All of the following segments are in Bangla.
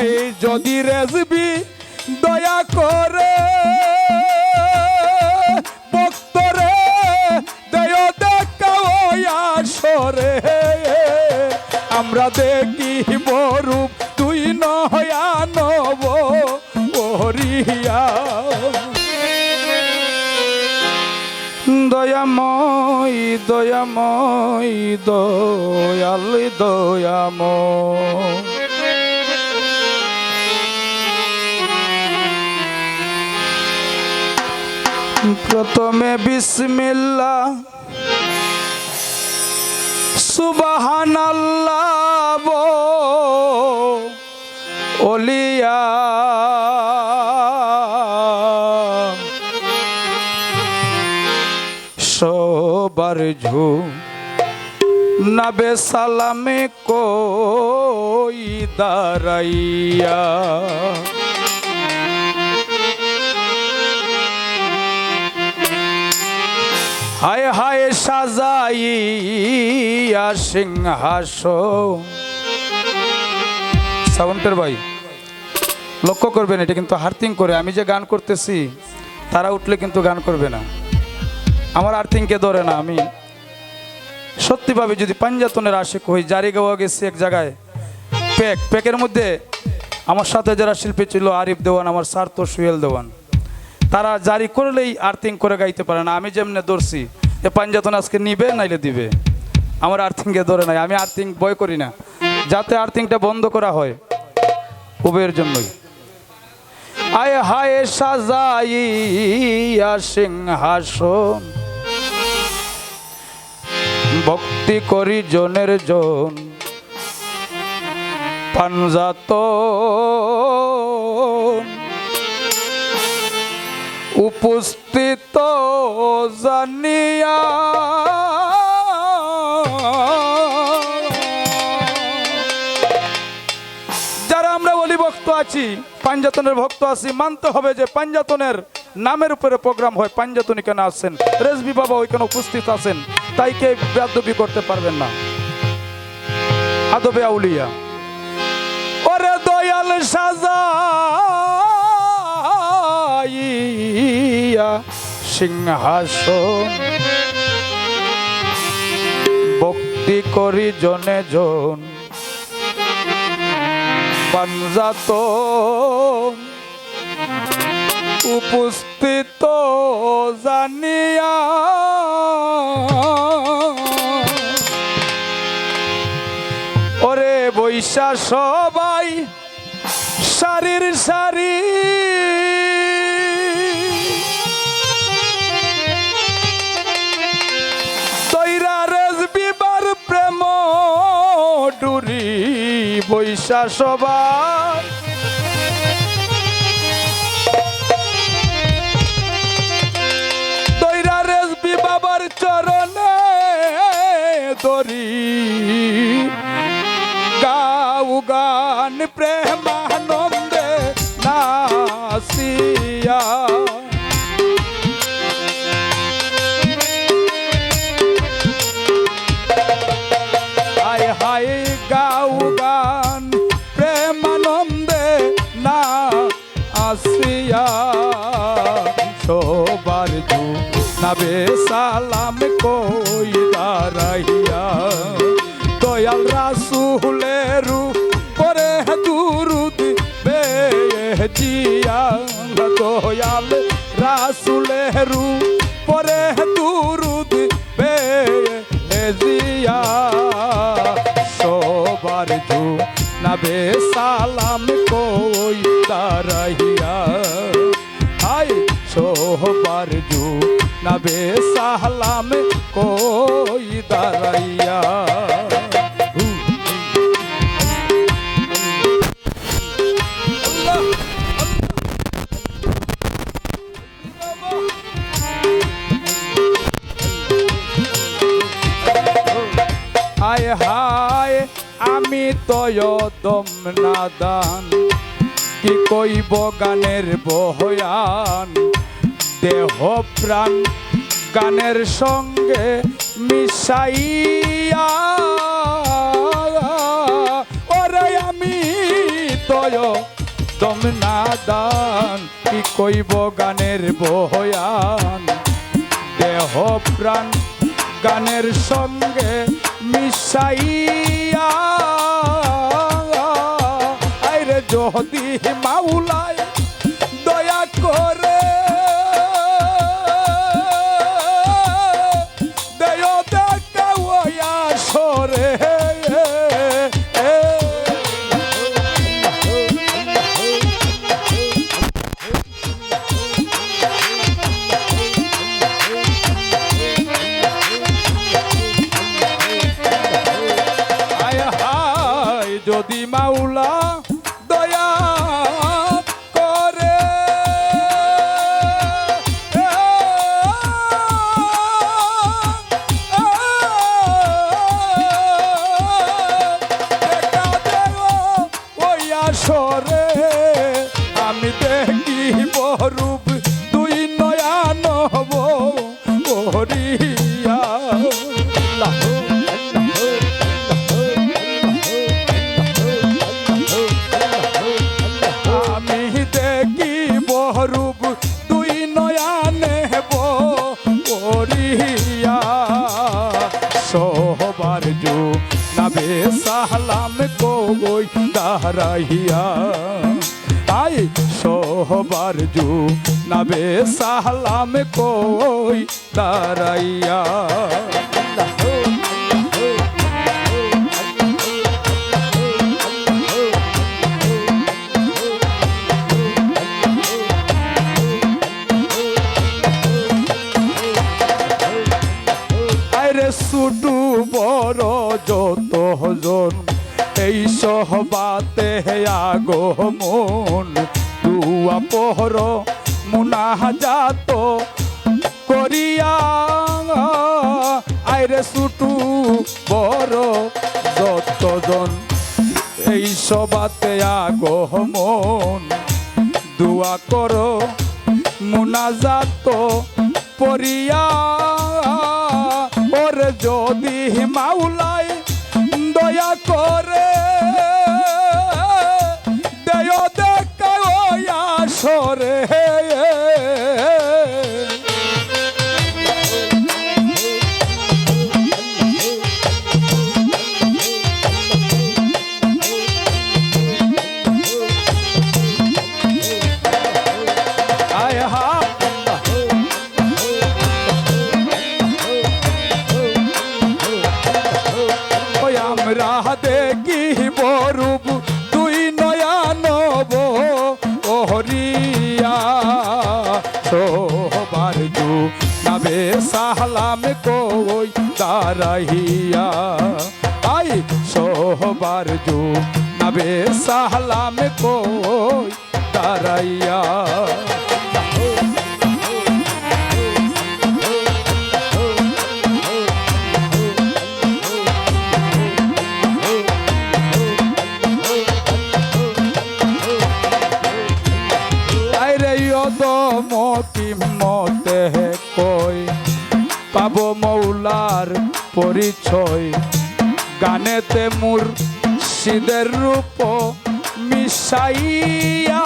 হায় যদি রেজবি দয়া করে, ভক্তরে দয় দেখাও আসরে। আমরা দেখি বরূপ তুই নয়া নব ওরিয়া দয়াময় দয়াময়, দয়াল, দয়াময়। প্রথমে বিসমিল্লা সুবাহান সবার ঝু নবে সালামে কই দাঁড়াইয়া। সাজাইয়া সিংহাস সাউন্ডের ভাই, লক্ষ্য করবেন, এটা কিন্তু হার্থিং করে। আমি যে গান করতেছি, তারা উঠলে কিন্তু গান করবে না। আমার আর্থিংকে ধরে না আমি। সত্যিভাবে যদি পাঞ্জাতনের আশেক হই, জারি গাওয়া গেছি এক জায়গায়। প্যাক, প্যাকের মধ্যে আমার সাথে যারা শিল্পী ছিল, আরিফ দেওয়ান, আমার সার্থ সুয়েল দেওয়ান। তারা জারি করলেই আর্থিং করে গাইতে পারে না। আমি যেমনে ধরছি এ পাঞ্জাতন আজকে নিবে, নাইলে দিবে। আমার আর্থিংকে ধরে নাই, আমি আর্থিং বয় করি না। যাতে আর্থিংটা বন্ধ করা হয় উবের জন্যই। আয় হায় সাজাইয়া সিংহাসন, ভক্তি করি জনের জন। পাঞ্জাত উপস্থিত জানিয়া। যারা আমরা অলি ভক্ত আছি, পাঞ্জাতনের ভক্ত আছি, মানতে হবে যে পাঞ্জাতনের নামের উপরে প্রোগ্রাম হয়। পাঞ্জাতনী কেন আসছেন? রেজবি বাবা ওইখানে উপস্থিত আছেন? তাই কে বেদবি করতে পারবেন না? আদবে আউলিয়া। ওরে দয়াল সাজাইয়া সিংহাসন। ভক্তি করি জনে জন। পাঞ্জাত উপস্থিত জানিয়া। ওরে বৈশা সবাই শারীর সারি। বৈশা সবাই তৈরা রেসবি বাবার চরণে দরি গাউ গান প্রেমানন্দে নবে সালাম কই দাঁড়াইয়া দয়াল রাসুলেরু পরে দুরুদ বেজিয়া। দয়াল রাসুলেরু পরে দুরুদ বেজিয়া। সবার জু নবে সালাম কই দাঁড়াইয়া হাই সোহবার নবে সালাম কই দাঁড়াইয়া? হায় হায় আমি তয়দম নাদান কি কইব গানের বহয়ান দেহ প্রাণ গানের সঙ্গে মিশাইয়া। ওরে আমি তয় দম না দান, কি কইব গানের বয়ান দেহ প্রাণ গানের সঙ্গে মিশাইয়া। আইরে যদি মাউলায় দাঁড়াইয়া আই সোহবার জু নবে সাহলাম কই দাঁড়াইয়া। সুটু বড় যত এই সহবাতে আগো মন দুয়া পহর মুনা যাত করিয়া আইরে সুটু বড় যত জন এই সবাতে আগো মন দুয়া করো মুনাজাত পরিয়া। ওর যদি মাউলাই সরে দাঁড়াইয়া আই সোহবার জু নবে সাহলাম কই আইরে ইয়দম কিমতে কই পাব পরিচয়। গানেতে মূর সিদের রূপ মিশাইয়া।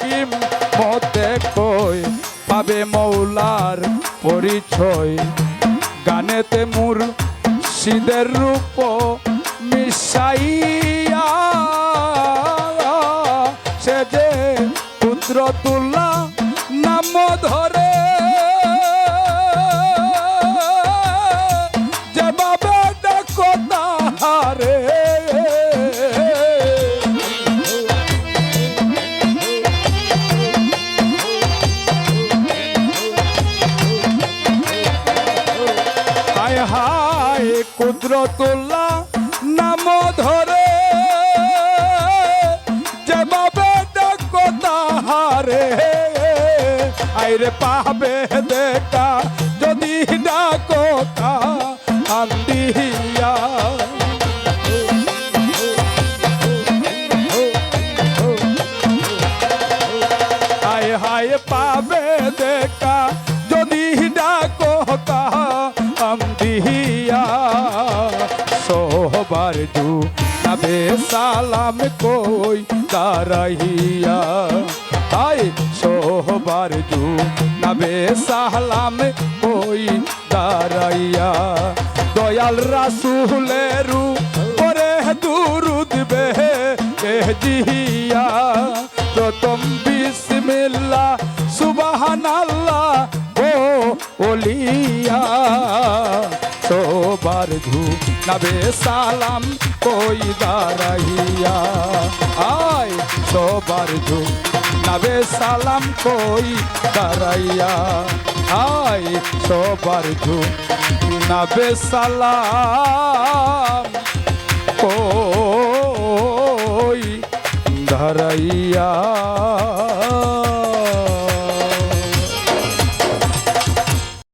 কিমতে কই পাবে মৌলার পরিচয়। গানেতে মূর সিদের রূপ মিশাইয়া। সে যে পুত্র তুল্লা কুদরতুল্লাহ নাম ধরে। যেভাবে দেখো তাহারে আইরে পাবে দেখা ডাকো তা আন্দিয়া সোহ সবার দু নবে সালাম কই দাঁড়াইয়া? তাই সবার দু নবে সালাম কই দাঁড়াইয়া? দয়াল রাসুলেরু পরে দুরুদ বেহে জিয়া প্রথম বিসমিল্লাহ, সুবহানাল্লাহ, ও ওলিয়া। সবার ধু নবে সালাম কই দাঁড়াইয়া? আয় সবার ধু নবে সালাম কই দাঁড়াইয়া? আয় সবার ধু নবে সালাম কই ধরাইয়া